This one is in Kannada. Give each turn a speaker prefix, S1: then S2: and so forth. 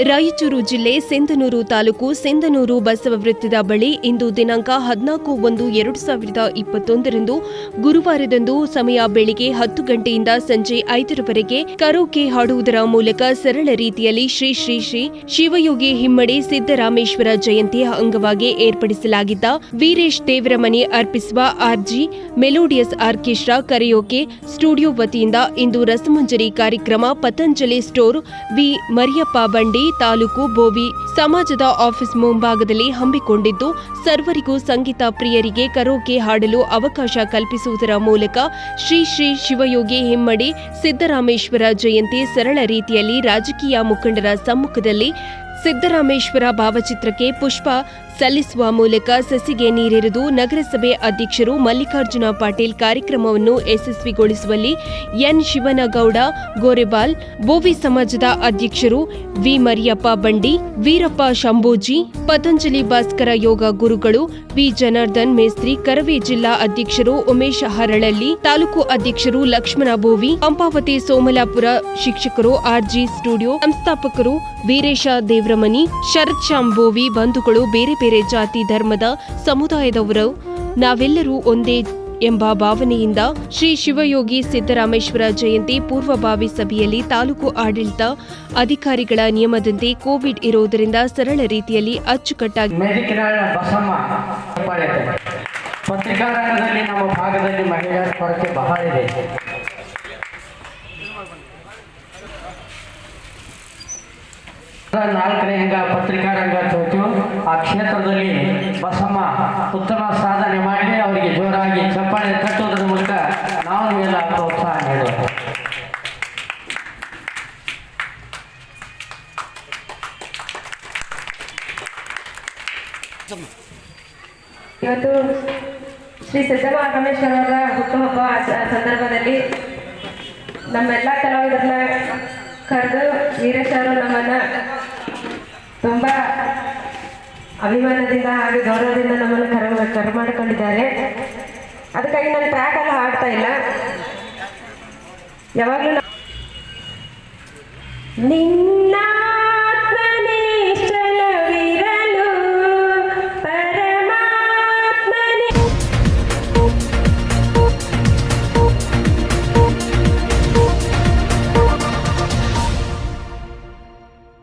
S1: ರಾಯಚೂರು ಜಿಲ್ಲೆ ಸಿಂಧನೂರು ತಾಲೂಕು ಸಿಂಧನೂರು ಬಸವ ವೃತ್ತದ ಬಳಿ ಇಂದು ದಿನಾಂಕ ಹದಿನಾಲ್ಕು ಒಂದು ಎರಡು ಸಾವಿರದ ಇಪ್ಪತ್ತೊಂದರಂದು ಗುರುವಾರದಂದು ಸಮಯ ಬೆಳಿಗ್ಗೆ ಹತ್ತು ಗಂಟೆಯಿಂದ ಸಂಜೆ ಐದರವರೆಗೆ ಕರೋಕೆ ಹಾಡುವುದರ ಮೂಲಕ ಸರಳ ರೀತಿಯಲ್ಲಿ ಶ್ರೀ ಶ್ರೀ ಶ್ರೀ ಶಿವಯೋಗಿ ಹಿಮ್ಮಡಿ ಸಿದ್ದರಾಮೇಶ್ವರ ಜಯಂತಿಯ ಅಂಗವಾಗಿ ಏರ್ಪಡಿಸಲಾಗಿದ್ದ ವೀರೇಶ್ ದೇವರಮನೆ ಅರ್ಪಿಸುವ R G, melodious orchestra karaoke studio ವತಿಯಿಂದ ಇಂದು ರಸಮಂಜರಿ ಕಾರ್ಯಕ್ರಮ ಪತಂಜಲಿ ಸ್ಟೋರ್ ವಿ ಮರಿಯಪ್ಪ ಬಂಡಿ ತಾಲೂಕು ಬೋವಿ ಸಮಾಜದ ಆಫೀಸ್ ಮುಂಭಾಗದಲ್ಲಿ ಹಮ್ಮಿಕೊಂಡಿದ್ದು, ಸರ್ವರಿಗೂ ಸಂಗೀತ ಪ್ರಿಯರಿಗೆ ಕರೋಕೆ ಹಾಡಲು ಅವಕಾಶ ಕಲ್ಪಿಸುವುದರ ಮೂಲಕ ಶ್ರೀ ಶ್ರೀ ಶಿವಯೋಗಿ ಹಿಮ್ಮಡಿ ಸಿದ್ದರಾಮೇಶ್ವರ ಜಯಂತಿ ಸರಳ ರೀತಿಯಲ್ಲಿ ರಾಜಕೀಯ ಮುಖಂಡರ ಸಮ್ಮುಖದಲ್ಲಿ ಸಿದ್ದರಾಮೇಶ್ವರ ಭಾವಚಿತ್ರಕ್ಕೆ ಪುಷ್ಪ ಸಲ್ಲಿಸುವ ಮೂಲಕ ಸಸಿಗೆ ನೀರೆರೆದು ನಗರಸಭೆ ಅಧ್ಯಕ್ಷರು ಮಲ್ಲಿಕಾರ್ಜುನ ಪಾಟೀಲ್ ಕಾರ್ಯಕ್ರಮವನ್ನು ಯಶಸ್ವಿಗೊಳಿಸುವಲ್ಲಿ ಎನ್ ಶಿವನಗೌಡ, ಗೋರೆಬಾಲ್ ಬೋವಿ ಸಮಾಜದ ಅಧ್ಯಕ್ಷರು ವಿ ಮರಿಯಪ್ಪ ಬಂಡಿ, ವೀರಪ್ಪ ಶಂಭೋಜಿ, ಪತಂಜಲಿ ಭಾಸ್ಕರ ಯೋಗ ಗುರುಗಳು, ವಿ ಜನಾರ್ದನ್ ಮೇಸ್ತ್ರಿ, ಕರವೇ ಜಿಲ್ಲಾ ಅಧ್ಯಕ್ಷರು ಉಮೇಶ್ ಹರಳಳ್ಳಿ, ತಾಲೂಕು ಅಧ್ಯಕ್ಷರು ಲಕ್ಷ್ಮಣ ಬೋವಿ ಪಂಪಾವತಿ ಸೋಮಲಾಪುರ ಶಿಕ್ಷಕರು ಆರ್ಜಿ ಸ್ಟುಡಿಯೋ ಸಂಸ್ಥಾಪಕರು ವೀರೇಶ ದೇವ್ರಮನಿ ಶರತ್ ಭೋವಿ ಬಂಧುಗಳು ಬೇರೆ ಬೇರೆ ಜಾತಿ ಧರ್ಮದ ಸಮುದಾಯದವರು, ನಾವೆಲ್ಲರೂ ಒಂದೇ ಎಂಬ ಭಾವನೆಯಿಂದ ಶ್ರೀ ಶಿವಯೋಗಿ ಸಿದ್ದರಾಮೇಶ್ವರ ಜಯಂತಿ ಪೂರ್ವಭಾವಿ ಸಭೆಯಲ್ಲಿ ತಾಲೂಕು ಆಡಳಿತ ಅಧಿಕಾರಿಗಳ ನಿಯಮದಂತೆ ಕೋವಿಡ್ ಇರುವುದರಿಂದ ಸರಳ ರೀತಿಯಲ್ಲಿ ಅಚ್ಚುಕಟ್ಟಾಗಿ
S2: ನಾಲ್ಕನೇ ಪತ್ರಿಕಾ ಕ್ಷೇತ್ರದಲ್ಲಿ ಬಸಮ್ಮ ಉತ್ತಮ ಸಾಧನೆ ಮಾಡಿ ಅವರಿಗೆ ಜೋರಾಗಿ ಚಪ್ಪಾಳೆ ತಟ್ಟುವುದರ ಮೂಲಕ ನಾವು ಎಲ್ಲ ಪ್ರೋತ್ಸಾಹ ನೀಡಬೇಕು
S3: ಇವತ್ತು ಶ್ರೀ ಅವರ ಹುಟ್ಟುಹಬ್ಬ ಸ- ಸಂದರ್ಭದಲ್ಲಿ ನಮ್ಮೆಲ್ಲ ಕಲಾವಿದರನ್ನ ಕರೆದು ವೀರೇಶ್ ನಮ್ಮನ್ನ ತುಂಬ ಅಭಿಮಾನದಿಂದ ಹಾಗೆ ಗೌರವದಿಂದ ನಮ್ಮನ್ನು ಕರ ಕರೆ ಮಾಡಿಕೊಂಡಿದ್ದಾರೆ. ಅದಕ್ಕಾಗಿ ನಾನು ಟ್ರ್ಯಾಕ್ ಎಲ್ಲ ಹಾಡ್ತಾ ಇಲ್ಲ. ಯಾವಾಗಲೂ ನಿನ್ನ